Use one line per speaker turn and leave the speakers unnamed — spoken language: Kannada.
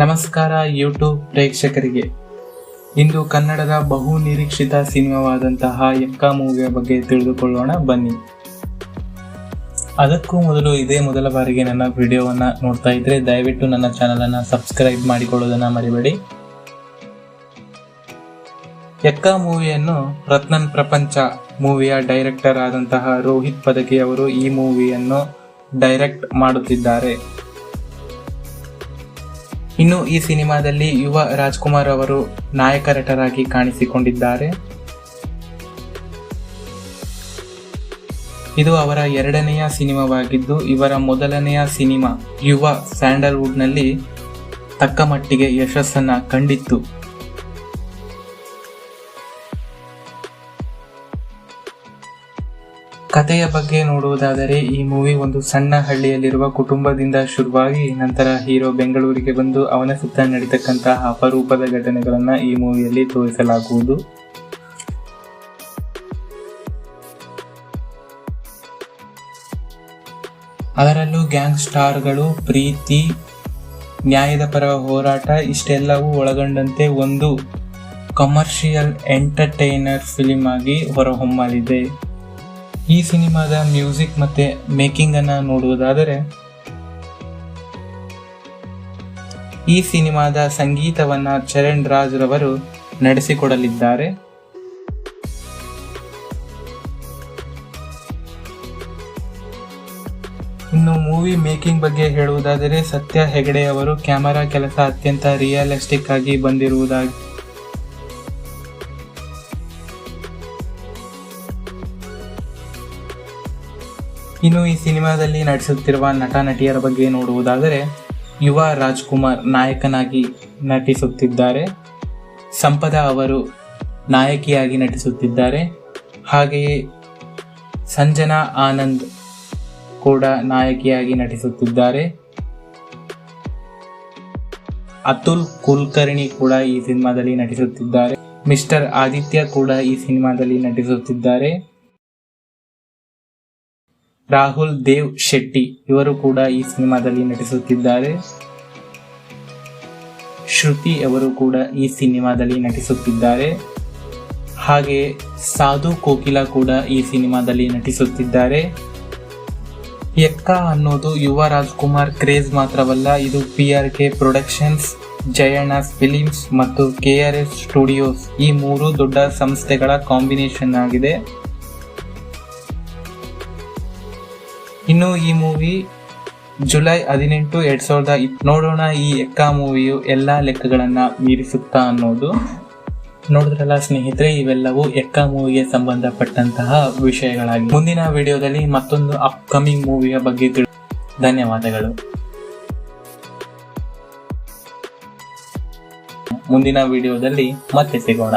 ನಮಸ್ಕಾರ ಯೂಟ್ಯೂಬ್ ಪ್ರೇಕ್ಷಕರಿಗೆ. ಇಂದು ಕನ್ನಡದ ಬಹು ನಿರೀಕ್ಷಿತ ಸಿನಿಮಾವಾದಂತಹ ಎಕ್ಕ ಮೂವಿಯ ಬಗ್ಗೆ ತಿಳಿದುಕೊಳ್ಳೋಣ, ಬನ್ನಿ. ಅದಕ್ಕೂ ಮೊದಲು ಇದೇ ಮೊದಲ ಬಾರಿಗೆ ನನ್ನ ವಿಡಿಯೋವನ್ನು ನೋಡ್ತಾ ಇದ್ರೆ ದಯವಿಟ್ಟು ನನ್ನ ಚಾನಲನ್ನು ಸಬ್ಸ್ಕ್ರೈಬ್ ಮಾಡಿಕೊಳ್ಳೋದನ್ನ ಮರಿಬೇಡಿ. ಎಕ್ಕ ಮೂವಿಯನ್ನು ರತ್ನನ್ ಪ್ರಪಂಚ ಮೂವಿಯ ಡೈರೆಕ್ಟರ್ ಆದಂತಹ ರೋಹಿತ್ ಪದಕಿ ಅವರು ಈ ಮೂವಿಯನ್ನು ಡೈರೆಕ್ಟ್ ಮಾಡುತ್ತಿದ್ದಾರೆ. ಇನ್ನು ಈ ಸಿನಿಮಾದಲ್ಲಿ ಯುವ ರಾಜ್ಕುಮಾರ್ ಅವರು ನಾಯಕ ನಟರಾಗಿ ಕಾಣಿಸಿಕೊಂಡಿದ್ದಾರೆ. ಇದು ಅವರ ಎರಡನೆಯ ಸಿನಿಮಾವಾಗಿದ್ದು, ಇವರ ಮೊದಲನೆಯ ಸಿನಿಮಾ ಯುವ ಸ್ಯಾಂಡಲ್ವುಡ್ನಲ್ಲಿ ತಕ್ಕ ಮಟ್ಟಿಗೆ ಯಶಸ್ಸನ್ನು ಕಂಡಿತ್ತು. ಕಥೆಯ ಬಗ್ಗೆ ನೋಡುವುದಾದರೆ, ಈ ಮೂವಿ ಒಂದು ಸಣ್ಣ ಹಳ್ಳಿಯಲ್ಲಿರುವ ಕುಟುಂಬದಿಂದ ಶುರುವಾಗಿ ನಂತರ ಹೀರೋ ಬೆಂಗಳೂರಿಗೆ ಬಂದು ಅವನ ಸುತ್ತ ನಡೀತಕ್ಕಂತಹ ಅಪರೂಪದ ಘಟನೆಗಳನ್ನ ಈ ಮೂವಿಯಲ್ಲಿ ತೋರಿಸಲಾಗುವುದು. ಅದರಲ್ಲೂ ಗ್ಯಾಂಗ್ ಸ್ಟಾರ್ಗಳು ಪ್ರೀತಿ, ನ್ಯಾಯದ ಪರ ಹೋರಾಟ, ಇಷ್ಟೆಲ್ಲವೂ ಒಳಗೊಂಡಂತೆ ಒಂದು ಕಮರ್ಷಿಯಲ್ ಎಂಟರ್ಟೈನರ್ ಫಿಲಿಮ್ ಆಗಿ ಹೊರಹೊಮ್ಮಲಿದೆ. ಈ ಸಿನಿಮಾದ ಮ್ಯೂಸಿಕ್ ಮತ್ತೆ ಮೇಕಿಂಗ್ ಅನ್ನ ನೋಡುವುದಾದರೆ, ಈ ಸಿನಿಮಾದ ಸಂಗೀತವನ್ನ ಚರಣ್ ರಾಜ್ ರವರು ನಡೆಸಿಕೊಡಲಿದ್ದಾರೆ. ಇನ್ನು ಮೂವಿ ಮೇಕಿಂಗ್ ಬಗ್ಗೆ ಹೇಳುವುದಾದರೆ, ಸತ್ಯ ಹೆಗಡೆ ಅವರು ಕ್ಯಾಮರಾ ಕೆಲಸ ಅತ್ಯಂತ ರಿಯಲಿಸ್ಟಿಕ್ ಆಗಿ ಬಂದಿರುವುದಾಗಿ ಇನ್ನು ಈ ಸಿನಿಮಾದಲ್ಲಿ ನಟಿಸುತ್ತಿರುವ ನಟ ನಟಿಯರ ಬಗ್ಗೆ ನೋಡುವುದಾದರೆ ಯುವ ರಾಜ್ಕುಮಾರ್ ನಾಯಕನಾಗಿ ನಟಿಸುತ್ತಿದ್ದಾರೆ. ಸಂಪದ ಅವರು ನಾಯಕಿಯಾಗಿ ನಟಿಸುತ್ತಿದ್ದಾರೆ. ಹಾಗೆಯೇ ಸಂಜನಾ ಆನಂದ್ ಕೂಡ ನಾಯಕಿಯಾಗಿ ನಟಿಸುತ್ತಿದ್ದಾರೆ. ಅತುಲ್ ಕುಲಕರ್ಣಿ ಕೂಡ ಈ ಸಿನಿಮಾದಲ್ಲಿ ನಟಿಸುತ್ತಿದ್ದಾರೆ. ಮಿಸ್ಟರ್ ಆದಿತ್ಯ ಕೂಡ ಈ ಸಿನಿಮಾದಲ್ಲಿ ನಟಿಸುತ್ತಿದ್ದಾರೆ. ರಾಹುಲ್ ದೇವ್ ಶೆಟ್ಟಿ ಇವರು ಕೂಡ ಈ ಸಿನಿಮಾದಲ್ಲಿ ನಟಿಸುತ್ತಿದ್ದಾರೆ. ಶ್ರುತಿ ಅವರು ಕೂಡ ಈ ಸಿನಿಮಾದಲ್ಲಿ ನಟಿಸುತ್ತಿದ್ದಾರೆ. ಹಾಗೆ ಸಾಧು ಕೋಕಿಲ ಕೂಡ ಈ ಸಿನಿಮಾದಲ್ಲಿ ನಟಿಸುತ್ತಿದ್ದಾರೆ. ಎಕ್ಕ ಅನ್ನೋದು ಯುವ ರಾಜ್ಕುಮಾರ್ ಕ್ರೇಜ್ ಮಾತ್ರವಲ್ಲ, ಇದು P R K productions Jayannas films ಮತ್ತು ಕೆ ಆರ್ ಎಸ್ ಸ್ಟುಡಿಯೋಸ್ ಈ ಮೂರು ದೊಡ್ಡ ಸಂಸ್ಥೆಗಳ ಕಾಂಬಿನೇಷನ್ ಆಗಿದೆ. ಇನ್ನು ಈ ಮೂವಿ ಜುಲೈ ಹದಿನೆಂಟು ಎರಡ್ ಸಾವಿರದ ನೋಡೋಣ ಈ ಎಕ್ಕ ಮೂವಿಯು ಎಲ್ಲ ಲೆಕ್ಕಗಳನ್ನ ಮೀರಿಸುತ್ತಾ ಅನ್ನೋದು. ನೋಡಿದ್ರಲ್ಲ ಸ್ನೇಹಿತರೆ, ಇವೆಲ್ಲವೂ ಎಕ್ಕ ಮೂವಿಗೆ ಸಂಬಂಧಪಟ್ಟಂತಹ ವಿಷಯಗಳಾಗಿ. ಮುಂದಿನ ವಿಡಿಯೋದಲ್ಲಿ ಮತ್ತೊಂದು ಅಪ್ಕಮಿಂಗ್ ಮೂವಿಯ ಬಗ್ಗೆ ಧನ್ಯವಾದಗಳು. ಮುಂದಿನ ವಿಡಿಯೋದಲ್ಲಿ ಮತ್ತೆ ಸಿಗೋಣ.